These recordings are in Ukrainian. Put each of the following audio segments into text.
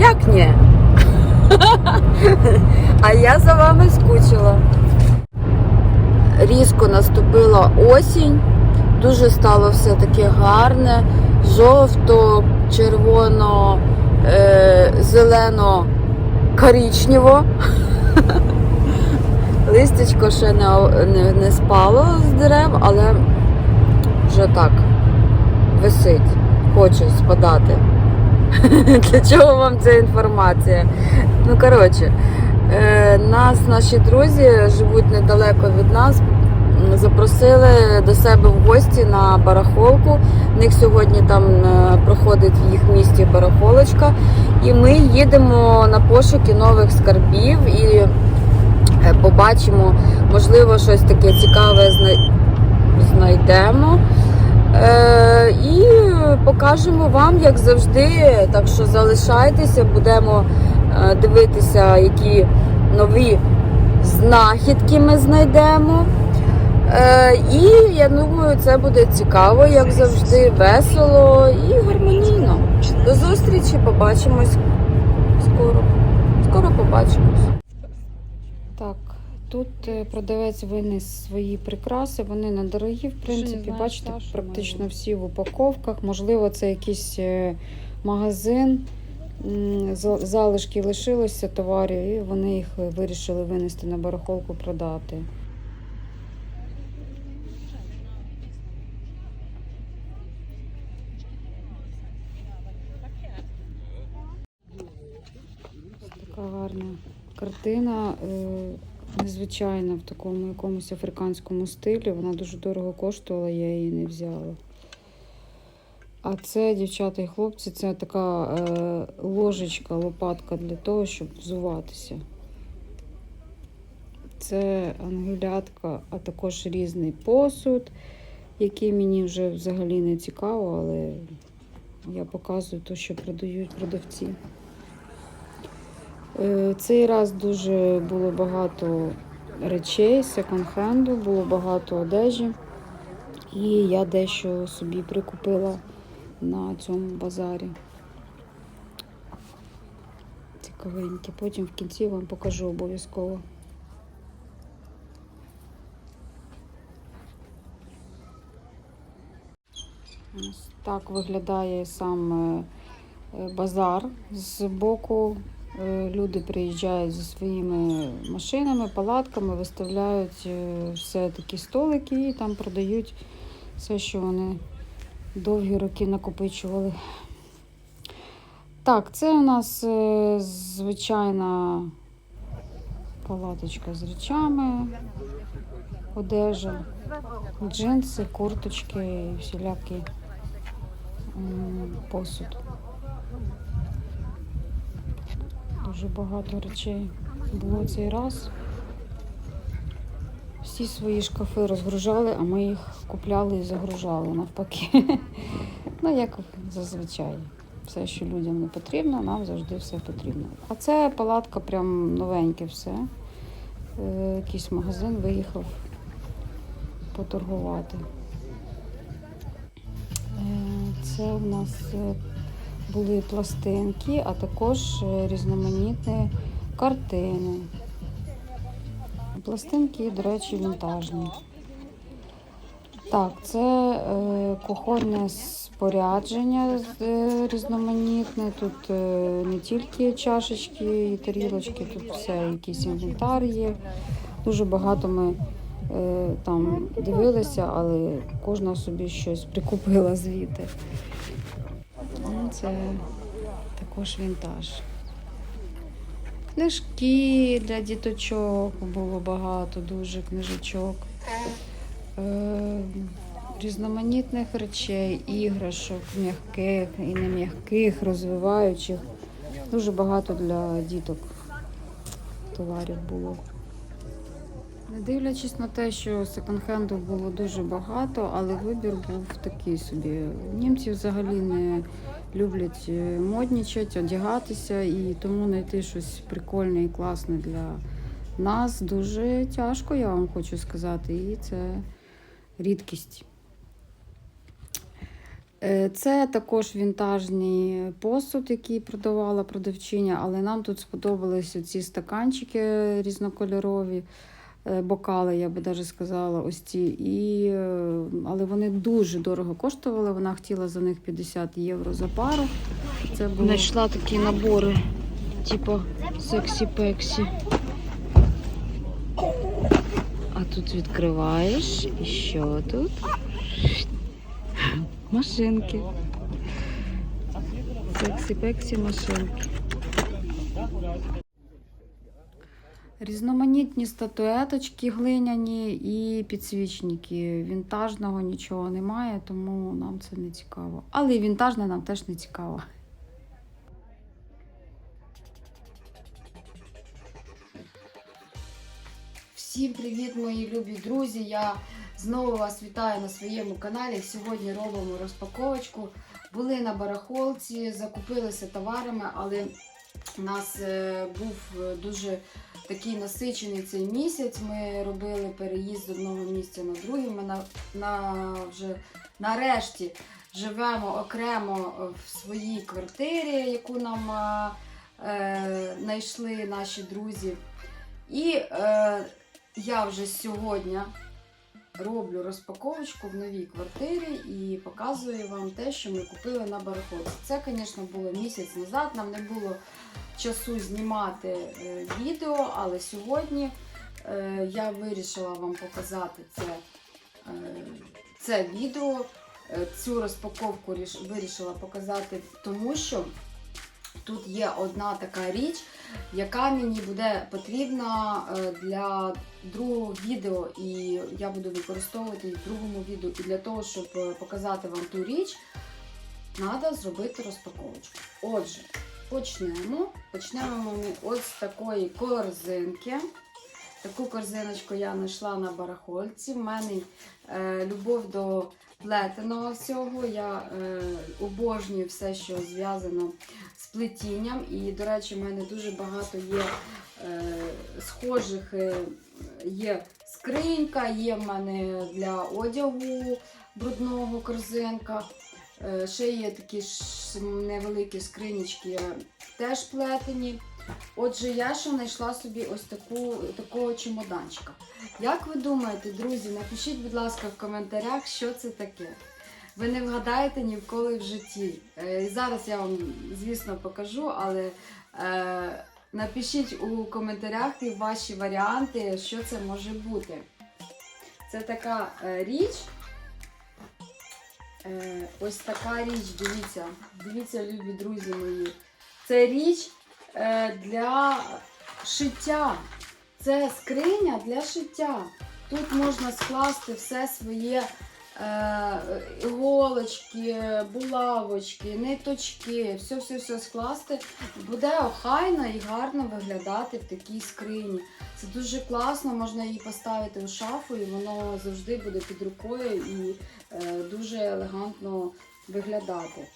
Як ні? А я за вами скучила. Різко наступила осінь, дуже стало все таке гарне, жовто, червоно, е, зелено, коричнево. Листячко ще не, не, не спало з дерев, але вже так висить, хоче спадати. Для чого вам ця інформація? Ну, коротше, е, нас, наші друзі живуть недалеко від нас. Запросили до себе в гості на барахолку. У них сьогодні там е, проходить в їх місті барахолочка. І ми їдемо на пошуки нових скарбів і е, побачимо, можливо, щось таке цікаве знайдемо. Е, і покажемо вам, як завжди. Так що залишайтеся, будемо е, дивитися, які нові знахідки ми знайдемо. Е, і я думаю, це буде цікаво, як завжди, весело і гармонійно. До зустрічі, побачимось скоро. Скоро побачимось. Так, тут е, продавець виніс свої прикраси, вони недорогі, в принципі, бачите, та, практично всі в упаковках. Можливо, це якийсь е, магазин. Залишки лишилося товарів, і вони їх е, вирішили винести на барахолку продати. Така гарна картина. Незвичайна в такому якомусь африканському стилі. Вона дуже дорого коштувала, я її не взяла. А це, дівчата і хлопці, це така е, ложечка, лопатка для того, щоб взуватися. Це ангелятка, а також різний посуд, який мені вже взагалі не цікаво, але я показую те, що продають продавці. Е, Цей раз дуже було багато речей, секонд-хенду, було багато одежі. І я дещо собі прикупила на цьому базарі. Цікавеньке. Потім в кінці вам покажу обов'язково. Ось так виглядає сам е, базар з боку. Е, Люди приїжджають зі своїми машинами, палатками, виставляють е, все такі столики і там продають все, що вони довгі роки накопичували. Так, це у нас е, звичайна палаточка з речами, одежа, джинси, курточки і всілякий посуд. Дуже багато речей було цей раз. Всі свої шкафи розгружали, а ми їх купляли і загружали навпаки. Ну, як зазвичай. Все, що людям не потрібно, нам завжди все потрібно. А це палатка прям новеньке все. Е, Якийсь магазин виїхав поторгувати. Е, Це у нас е, були пластинки, а також е, різноманітні картини. Пластинки, до речі, вінтажні. Так, це е, кухонне спорядження е, різноманітне. Тут е, не тільки чашечки і тарілочки, тут все, якийсь інвентар є. Дуже багато ми е, там дивилися, але кожна собі щось прикупила звідти. Це також вінтаж. Книжки для діточок було багато, дуже книжечок. Е, різноманітних речей, іграшок, м'яких і не м'яких, розвиваючих. Дуже багато для діток товарів було. Не дивлячись на те, що секонд-хенду було дуже багато, але вибір був такий собі. Німці взагалі не люблять е, моднічати, одягатися, і тому знайти щось прикольне і класне для нас дуже тяжко, я вам хочу сказати, і це рідкість. Е, Це також вінтажний посуд, який продавала продавчиня, але нам тут сподобались ці стаканчики різнокольорові, бокали, я би навіть сказала, ось ці. І, е, але вони дуже дорого коштували. Вона хотіла за них 50 євро за пару. Це було... Знайшла такі набори, типу сексі-пексі. А тут відкриваєш, і що тут? Машинки. Сексі-пексі машинки. Різноманітні статуеточки глиняні і підсвічники. Вінтажного нічого немає, тому нам це не цікаво. Але і вінтажне нам теж не цікаво. Всім привіт, мої любі друзі! Я знову вас вітаю на своєму каналі. Сьогодні робимо розпаковочку. Були на барахолці, закупилися товарами, але у нас е, був е, дуже такий насичений цей місяць. Ми робили переїзд з одного місця на друге. Ми на, на вже нарешті живемо окремо в своїй квартирі, яку нам е, е, знайшли наші друзі. І е, я вже сьогодні роблю розпаковочку в новій квартирі і показую вам те, що ми купили на барахолці. Це, звісно, було місяць назад. Нам не було часу знімати е, відео, але сьогодні е, я вирішила вам показати це, е, це відео. Цю розпаковку вирішила показати, тому що тут є одна така річ, яка мені буде потрібна для другого відео, і я буду використовувати її в другому відео. І для того, щоб показати вам ту річ, треба зробити розпаковочку. Отже, почнемо. Почнемо ми ось з такої корзинки. Таку корзиночку я знайшла на барахольці. В мене е, любов до плетеного всього. Я е, обожнюю все, що зв'язано з плетінням. І, до речі, в мене дуже багато є е, схожих. е, Є скринька, є в мене для одягу брудного корзинка. Е, Ще є такі невеликі скринічки, теж плетені. Отже, я ще знайшла собі ось таку, такого чемоданчика. Як ви думаєте, друзі, напишіть, будь ласка, в коментарях, що це таке. Ви не вгадаєте ніколи в житті. Е, зараз я вам, звісно, покажу, але е, напишіть у коментарях ваші варіанти, що це може бути. Це така е, річ. Е, ось така річ, дивіться. Дивіться, любі друзі мої. Це річ е, для шиття. Це скриня для шиття. Тут можна скласти все своє е, іголочки, булавочки, ниточки, все-все-все скласти. Буде охайно і гарно виглядати в такій скрині. Це дуже класно, можна її поставити у шафу, і воно завжди буде під рукою і е, дуже елегантно виглядати.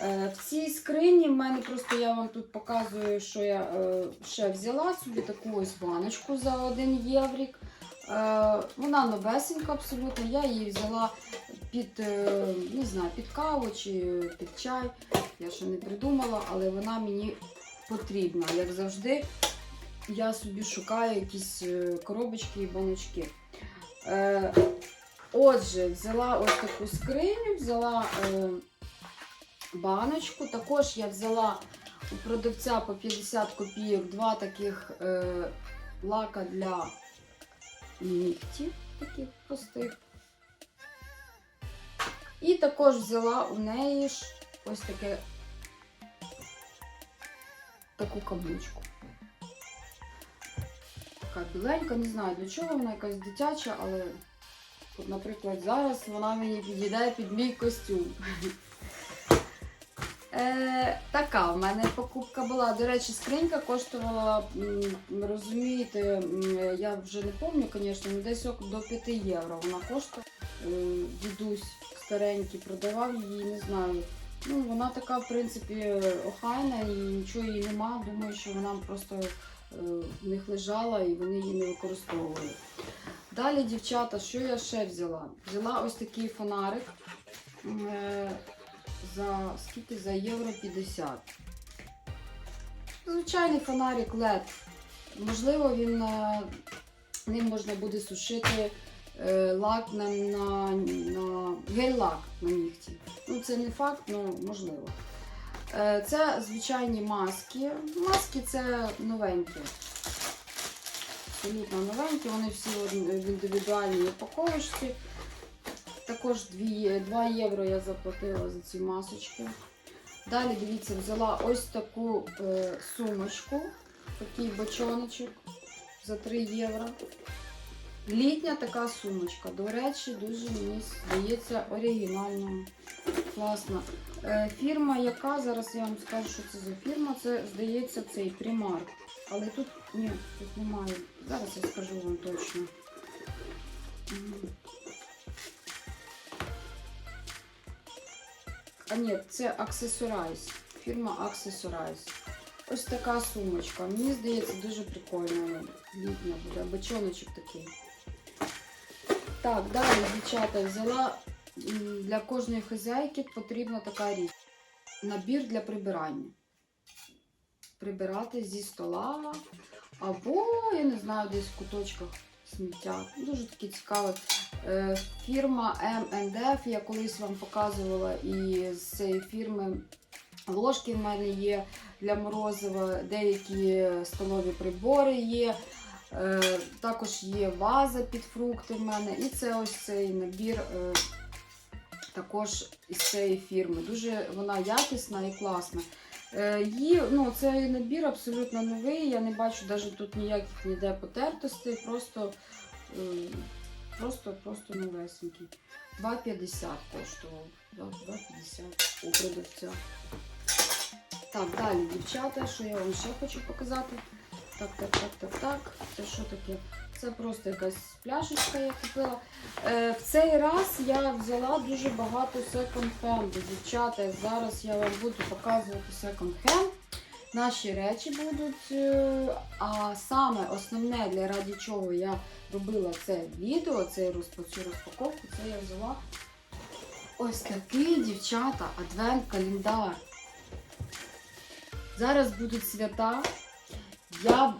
Е, В цій скрині в мене просто я вам тут показую, що я ще взяла собі таку ось баночку за 1 єврік. Е, Вона новесенька абсолютно. Я її взяла під, е, не знаю, під каву чи під чай. Я ще не придумала, але вона мені потрібна. Як завжди, я собі шукаю якісь е, коробочки і баночки. Отже, взяла ось таку скриню, взяла баночку. Також я взяла у продавця по 50 копійок два таких лака для нігтів, таких простих. І також взяла у неї ж ось таке таку каблучку. Така біленька, не знаю для чого вона якась дитяча, але, наприклад, зараз вона мені підійде під мій костюм. Е, така в мене покупка була. До речі, скринька коштувала, розумієте, я вже не пам'ятаю, звісно, ну, десь до 5 євро вона коштує. Е, дідусь старенький продавав її, не знаю. Ну, вона така, в принципі, охайна і нічого її нема. Думаю, що вона просто е, в них лежала і вони її не використовували. Далі, дівчата, що я ще взяла? Взяла ось такий фонарик. За скільки? За євро 50. Звичайний фонарик LED. Можливо, він е, ним можна буде сушити е, лак на, на, на гель-лак на нігті. Ну, це не факт, але можливо. Е, Це звичайні маски. Маски це новенькі. Абсолютно новенькі, вони всі в індивідуальній упаковочці. Також 2, 2 євро я заплатила за ці масочки. Далі, дивіться, взяла ось таку е, сумочку, такий бочоночок за 3 євро. Літня така сумочка. До речі, дуже мені здається оригінально. Класна. Е, фірма, яка, зараз я вам скажу, що це за фірма, це здається цей Primark. Але тут ні, тут немає. Зараз я скажу вам точно. А ні, це Accessorize. Фірма Accessorize. Ось така сумочка. Мені здається, дуже прикольна. Літня буде. Бочоночок такий. Так, далі, дівчата, взяла для кожної хазяйки потрібна така річ. Набір для прибирання. Прибирати зі стола. Або, я не знаю, десь в куточках сміття. Дуже такі цікаві. Е, Фірма M&F, я колись вам показувала, і з цієї фірми ложки в мене є для морозива, деякі столові прибори є. Е, Також є ваза під фрукти в мене. І це ось цей набір е, також із цієї фірми. Дуже вона якісна і класна. Її, ну, цей набір абсолютно новий. Я не бачу навіть тут ніяких ніде потертостей, просто, е, просто, просто новесенький. 2,50 коштував. 2,50 у продавця. Так, далі, дівчата, що я вам ще хочу показати. Так, так, так, так, так. Це що таке? Це просто якась пляшечка я купила. Е, в цей раз я взяла дуже багато секонд-хенду. Дівчата, зараз я вам буду показувати секонд-хенд. Наші речі будуть. е, А саме основне, для раді чого я робила це відео, розпа- цю розпаковку, це я взяла ось такий, дівчата, адвент-календар. Зараз будуть свята. Я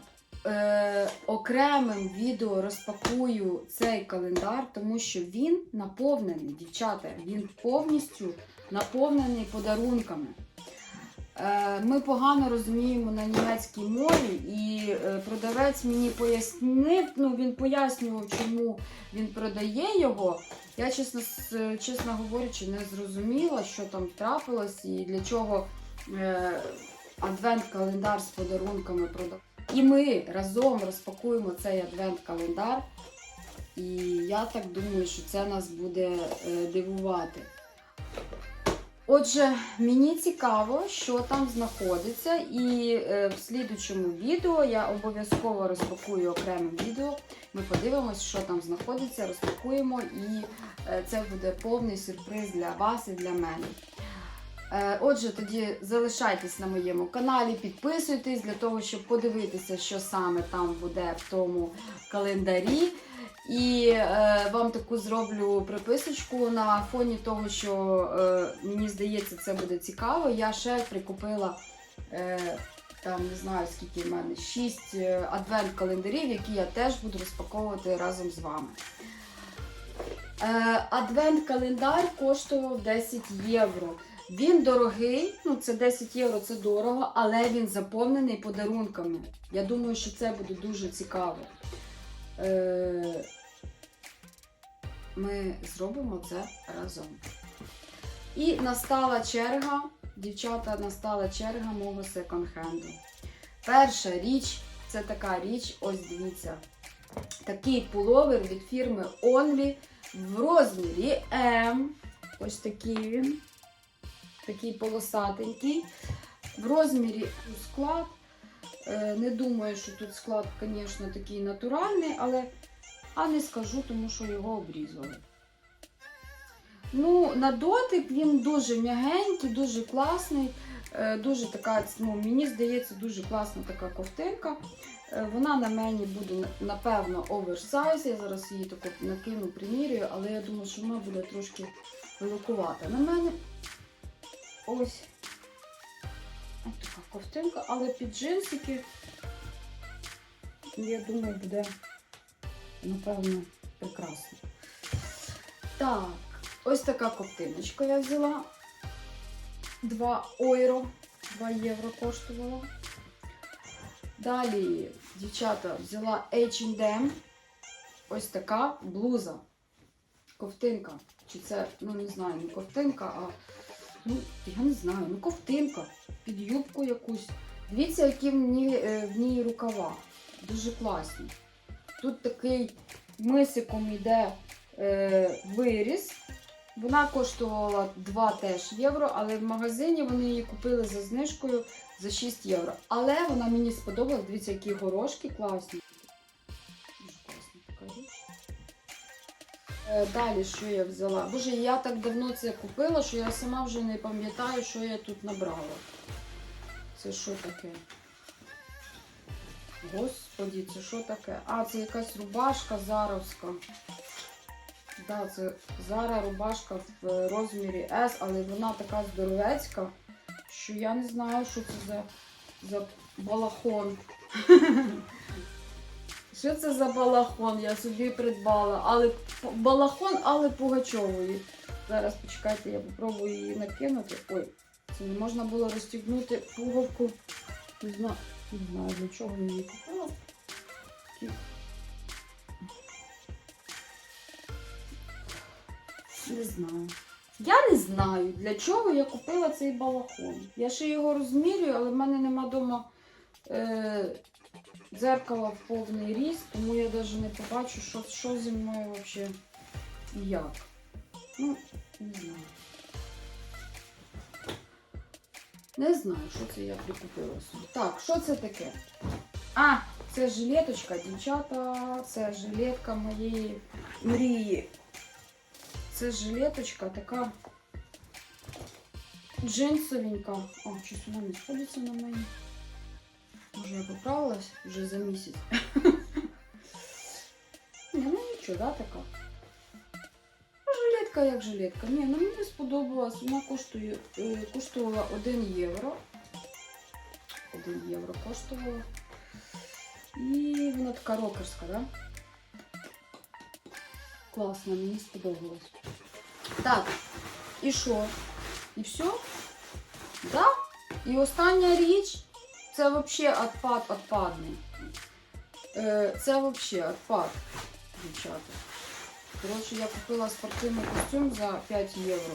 е, окремим відео розпакую цей календар, тому що він наповнений, дівчата, він повністю наповнений подарунками. Е, ми погано розуміємо на німецькій мові, і е, продавець мені пояснив, ну він пояснював, чому він продає його. Я, чесно, чесно говорячи, не зрозуміла, що там трапилось і для чого е, адвент-календар з подарунками продав. І ми разом розпакуємо цей адвент-календар. І я так думаю, що це нас буде е, дивувати. Отже, мені цікаво, що там знаходиться, і е, в слідучому відео я обов'язково розпакую окреме відео. Ми подивимось, що там знаходиться, розпакуємо, і е, це буде повний сюрприз для вас і для мене. Е, Отже, тоді залишайтесь на моєму каналі, підписуйтесь для того, щоб подивитися, що саме там буде в тому календарі. І е, вам таку зроблю приписочку на фоні того, що е, мені здається, це буде цікаво. Я ще прикупила е, там не знаю скільки в мене 6 адвент-календарів, які я теж буду розпаковувати разом з вами. Е, адвент-календар коштував 10 євро. Він дорогий, ну це 10 євро, це дорого, але він заповнений подарунками. Я думаю, що це буде дуже цікаво. Е, ми зробимо це разом. І настала черга, дівчата, настала черга мого секонд-хенду. Перша річ це така річ, ось дивіться. Такий пуловер від фірми Only в розмірі М. Ось такий він. Такий полосатенький. В розмірі склад. Е, Не думаю, що тут склад, звісно, такий натуральний, але а не скажу, тому що його обрізали. Ну, на дотик він дуже м'ягенький, дуже класний, е, дуже така, ну, мені здається, дуже класна така ковтинка. Е, Вона на мені буде, напевно, оверсайз. Я зараз її таку накину, примірюю, але я думаю, що вона буде трошки великувата. На мене ось така ковтинка, але під джинсики, я думаю, буде, напевно, прекрасно. Так, ось така ковтиночка я взяла. 2 ойро, 2 євро коштувала. Далі, дівчата, взяла H&M. Ось така блуза. Ковтинка. Чи це, ну не знаю, не ковтинка, а ну, я не знаю, ну ковтинка. Під юбку якусь. Дивіться, які в ній, е, в ній рукава. Дуже класні. Тут такий мисиком йде е, виріз. Вона коштувала 2 теж євро, але в магазині вони її купили за знижкою за 6 євро. Але вона мені сподобалась. Дивіться, які горошки класні. Е, Далі, що я взяла? Боже, я так давно це купила, що я сама вже не пам'ятаю, що я тут набрала. Це що таке? Господі, це що таке? А, це якась рубашка заровська. Да, це Зара рубашка в розмірі S, але вона така здоровецька, що я не знаю, що це за, за балахон. Що це за балахон? Я собі придбала. Але балахон, але Пугачової. Зараз почекайте, я попробую її накинути. Ой, це не можна було розстігнути пуговку. Не знаю, не знаю для чого я її купила. Не знаю. Я не знаю, для чого я купила цей балахон. Я ще його розмірюю, але в мене нема вдома е, дзеркала в повний ріст, тому я навіть не побачу, що, що зі мною взагалі і як. Ну, не знаю. Не знаю, що це я прикупила собі. Так, що це таке? А, це жилеточка, дівчата, це жилетка моєї мрії. Це жилеточка така джинсовенька. О, щось вона не сходиться на мені. Може я поправилась вже за місяць. Ну нічого, да, така. Жилетка як жилетка. Ні, ну мені сподобалась. Вона коштує, е, коштувала 1 євро. 1 євро коштувала. І вона така рокерська, да? Класно, мені сподобалось. Так, і що? І все? Да? І остання річ це взагалі відпад відпадний. Е, це взагалі відпад, дівчата. Коротше, я купила спортивний костюм за 5 євро.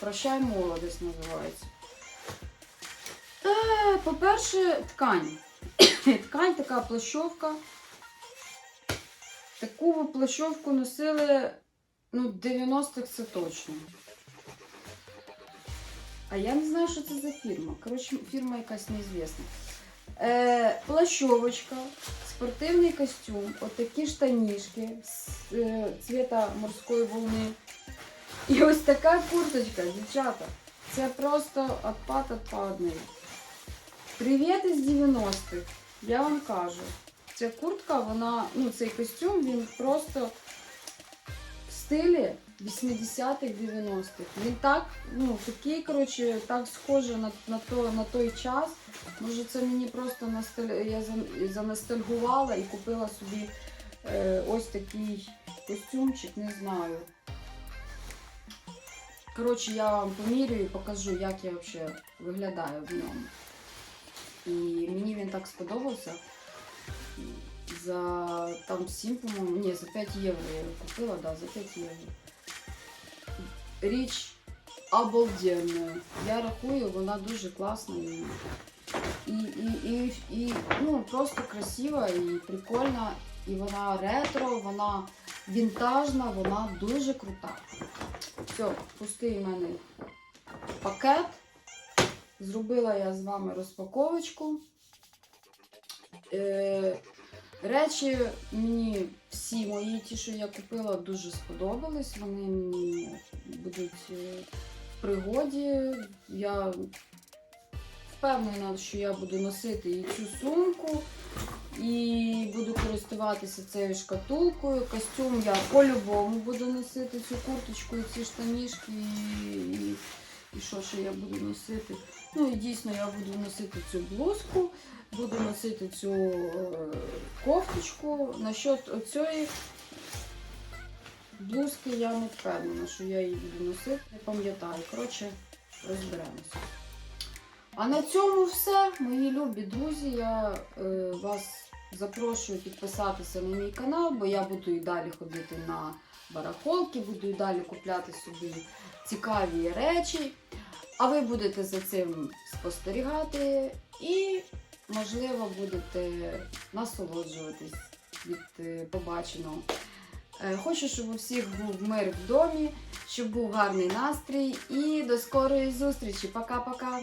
Прощай, молодість називається. По-перше, ткань. ткань така плащовка. Таку плащовку носили ну, 90-х це точно. А я не знаю, що це за фірма. Коротше, фірма якась неізвісна. Е, плащовочка, спортивний костюм, отакі штанішки з е, цвіта морської волни. І ось така курточка, дівчата. Це просто отпад отпадний. Привіт із 90-х. Я вам кажу. Ця куртка, вона, ну, цей костюм, він просто в стилі 80-х, 90-х. Він так, ну, такий, коротше, так схоже на, на, то, на той час. Може, це мені просто насталь... я за- заностальгувала і купила собі е, ось такий костюмчик, не знаю. Коротше, я вам помірюю і покажу, як я взагалі виглядаю в ньому. І мені він так сподобався. За там 7, по-моєму, ні, за 5 євро я його купила, да, за 5 євро. Річ обалденна. Я рахую, вона дуже класна і, і, і, і, ну, просто красива і прикольна. І вона ретро, вона вінтажна, вона дуже крута. Все, пустий в мене пакет. Зробила я з вами розпаковочку. Е, речі мені всі мої, ті, що я купила, дуже сподобались. Вони мені будуть е, в пригоді. Я впевнена, що я буду носити і цю сумку, і буду користуватися цією шкатулкою. Костюм я по-любому буду носити цю курточку і ці штанішки. І, і, І що ще я буду носити? Ну і дійсно я буду носити цю блузку, буду носити цю е, кофточку. Насчет оцієї блузки я не впевнена, що я її буду носити. Не пам'ятаю. Коротше, розберемося. А на цьому все, мої любі друзі. Я е, вас запрошую підписатися на мій канал, бо я буду і далі ходити на барахолки, буду і далі купляти собі цікаві речі. А ви будете за цим спостерігати і, можливо, будете насолоджуватись від е, побаченого. Е, Хочу, щоб у всіх був мир в домі, щоб був гарний настрій і до скорої зустрічі. Пока-пока!